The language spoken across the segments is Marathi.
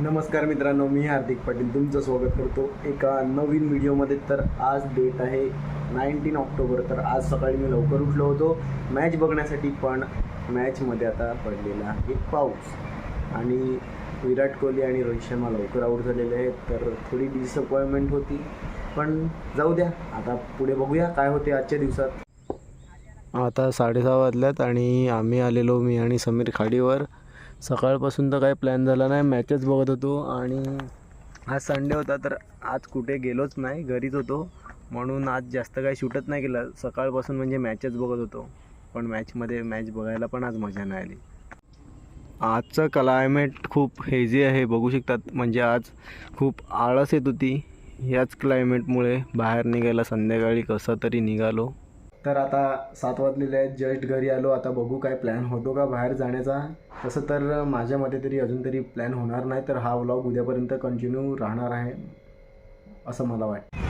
नमस्कार मित्रांनो मी हार्दिक पाटील. तुमचं स्वागत करतो एका नवीन व्हिडिओमध्ये. तर आज डेट आहे नाईन्टीन ऑक्टोबर. तर आज सकाळी मी लवकर उठलो होतो. मॅच बघण्यासाठी पण मॅचमध्ये आता पडलेला आहे पाऊस. आणि विराट कोहली आणि रोहित शर्मा लवकर आऊट झालेले आहेत. तर थोडी डिसअपॉइंटमेंट होती. पण जाऊ द्या आता पुढे बघूया काय होते आजच्या दिवसात. आता साडेसहा वाजल्यात आणि आम्ही आलेलो मी आणि समीर खाडीवर. सकाळपासून तर काही प्लॅन झाला नाही मॅचच बघत होतो आणि आज संडे होता तर आज कुठे गेलोच नाही घरीच होतो. म्हणून आज जास्त काही शूटच नाही केलं. सकाळपासून म्हणजे मॅचच बघत होतो. पण मॅचमध्ये मॅच बघायला पण आज मजा नाही आली. आजचं क्लायमेट खूप हेझी आहे बघू शकतात. म्हणजे आज खूप आळस येत होती. याच क्लायमेटमुळे बाहेर निघायला संध्याकाळी कसं तरी निघालो. तर आता सात वाजलेले आहेत जस्ट घरी आलो. आता बघू काय प्लॅन होतो का बाहेर जाण्याचा. तसं तर माझ्या मते तरी अजून तरी प्लॅन होणार नाही तर हा व्लॉग उद्यापर्यंत कंटिन्यू राहणार आहे असं मला वाटतं.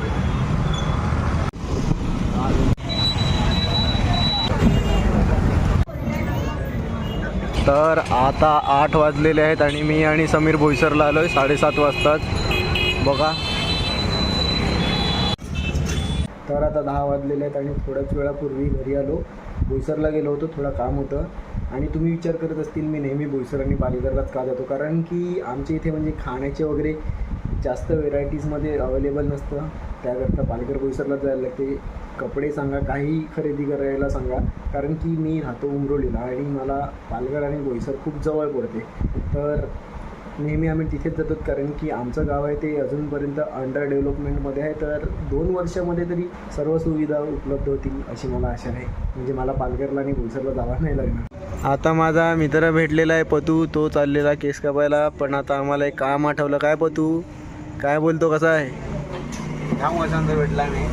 तर आता आठ वाजलेले आहेत आणि मी आणि समीर भोईसरला आलो आहे साडेसात वाजताच. बघा. तर आता दहा वाजलेले आहेत आणि थोड्याच वेळापूर्वी घरी आलो. बोईसरला गेलो होतो थोडं काम होतं. आणि तुम्ही विचार करत असतील मी नेहमी बोईसर आणि पालघरलाच का जातो? कारण की आमच्या इथे म्हणजे खाण्याचे वगैरे जास्त व्हेरायटीजमध्ये अवेलेबल नसतं. त्याकरता पालघर बोईसरला जायला लागते. कपडे सांगा काही खरेदी करायला सांगा. कारण की मी राहतो उमरोलीला आणि मला पालघर आणि बोईसर खूप जवळ पडते. तर नेहमी आम्ही तिथेच जातो कारण की आमचं गाव आहे ते अजूनपर्यंत अंडर डेव्हलपमेंटमध्ये आहे. तर दोन वर्षामध्ये तरी सर्व सुविधा उपलब्ध होतील अशी मला आशा आहे. म्हणजे मला पालघरला आणि बोईसरला जावं नाही लागणार. आता माझा मित्र भेटलेला आहे पतू तो चाललेला केस कापायला. पण आता आम्हाला एक काम आठवलं. काय पतू? काय बोलतो? कसा आहे? दहा वर्षांचा भेटला नाही.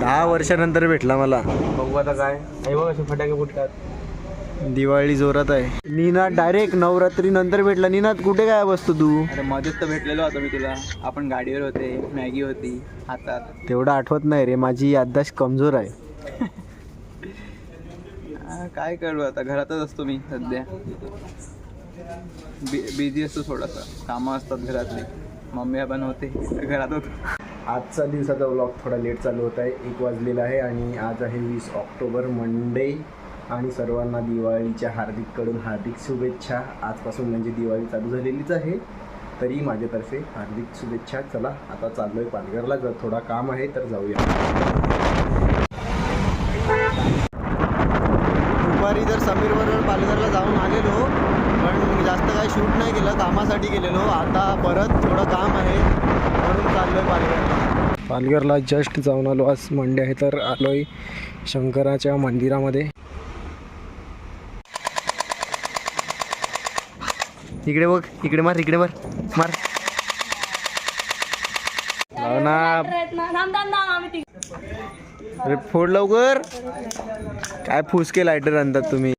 दहा वर्षानंतर भेटला मला. बघू आता काय. हे बघ असे फटाके फुटतात. दिवाळी जोरात आहे. निनाद डायरेक्ट नवरात्री नंतर भेटला. निनाद कुठे काय बसतो तू? अरे मध्येच तर भेटलेलो होतो मी तुला. आपण गाडीवर होते मॅगी होती हातात. तेवढं आठवत नाही रे माझी याददाश्त कमजोर आहे. आ, काय करू आता? घरातच असतो मी सध्या. बिझी असतो थोडासा. कामं असतात घरातली. मम्मी पण होते घरात होतो. आजचा दिवसाचा व्लॉग थोडा लेट चालू होत आहे. एक वाजलेला आहे आणि आज आहे वीस ऑक्टोबर मंडे आणि सर्वांना दिवाळीच्या हार्दिककडून हार्दिक शुभेच्छा. आजपासून म्हणजे दिवाळी चालू झालेलीच आहे. तरी माझ्यातर्फे हार्दिक शुभेच्छा. चला आता चाललो आहे पालघरला. जर थोडा काम आहे तर जाऊया. दुपारी जर समीरबरोबर पालघरला जाऊन आलेलो पण जास्त काही शूट नाही केलं कामासाठी गेलेलो. आता परत थोडं काम आहे. म्हणून चाललो आहे पालघरला. पालघरला जस्ट जाऊन आलो. आज मंडे आहे तर आलो आहे शंकराच्या मंदिरामध्ये. इकडे बघ इकडे मार इकडे मार मार. ना. अरे फोड लवकर. काय फुसके लायटर आणतात तुम्ही.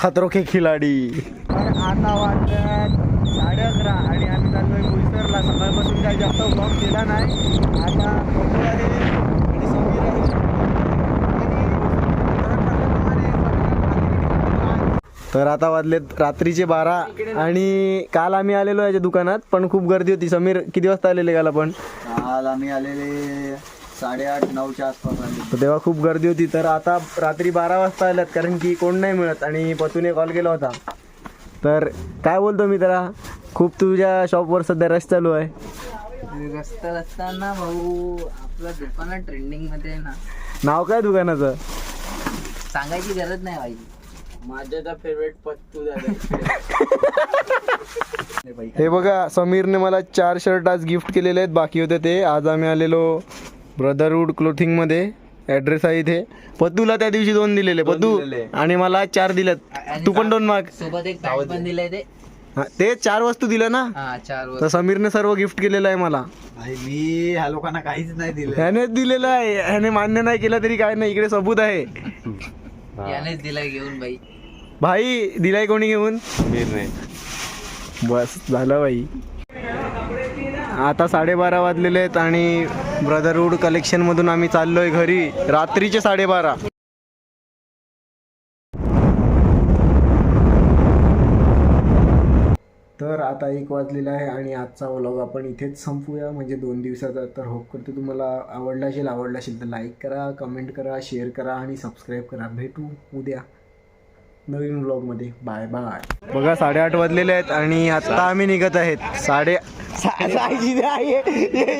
खतरो के खिलाडी. आता वाटतात साडे अकरा आणि आम्ही चाललोय बोईसरला सकाळपासून काही जास्त ब्लॉग केला नाही. आता बबलू आहे आणि समीर आहे तर आता वाजलेत रात्रीचे बारा आणि काल आम्ही आलेलो याच्या दुकानात पण खूप गर्दी होती. समीर किती वाजता आलेले काल आपण? काल आम्ही आलेले साडेआठ नऊच्या आसपास आले तर तेव्हा खूप गर्दी होती. तर आता रात्री बारा वाजता आल्यात कारण की कोण नाही मिळत आणि पतूने कॉल केला होता. तर काय बोलतो मी त्याला खूप तुझ्या शॉपवर सध्या रश चालू आहे. रस्ता रस्ताना भाऊ आपलं दुकान ट्रेंडिंगमध्ये आहे ना. नाव काय दुकानाचं? सांगायची गरज नाही भाई. माझ्या तर फेवरेट पत्तू दादा. हे बघा समीरने मला चार शर्ट आज गिफ्ट केलेले आहेत. बाकी होते ते. आज आम्ही आलेलो ब्रदरहूड क्लोथिंगमध्ये. ऍड्रेस आहे इथे. पतूला त्या दिवशी दोन दिलेले. पतू आणि मला चार दिलेत. तू पण दोन माग. सोबत एक पण दिलंय ते. हा, ते चार वस्तू दिल्या ना? हा तर समीरने सर्व गिफ्ट केलेलं आहे मला. मी ह्या लोकांना काहीच नाही दिलं. ह्याने दिलेलं आहे. ह्याने मान्य नाही केलं तरी काय नाही. इकडे सबूत आहे. यानेच दिलाय घेऊन बाई. भाई दिलाय कोणी घेऊन? बस झालं भाई आता साडेबारा वाजलेले आहेत आणि ब्रदरहूड कलेक्शन मधून आम्ही चाललोय घरी. रात्रीचे साडेबारा तर आता एक वाजलेला आहे आणि आजचा व्लॉग आपण इथेच संपूया. म्हणजे दोन दिवसाचा तर होप करतो तुम्हाला आवडला असेल आवडला असेल तर लाईक करा कमेंट करा शेअर करा आणि सबस्क्राईब करा. भेटू उद्या नवीन व्लॉगमध्ये बाय बाय बघा साडेआठ वाजलेले आहेत आणि आता आम्ही निघत आहेत. साडे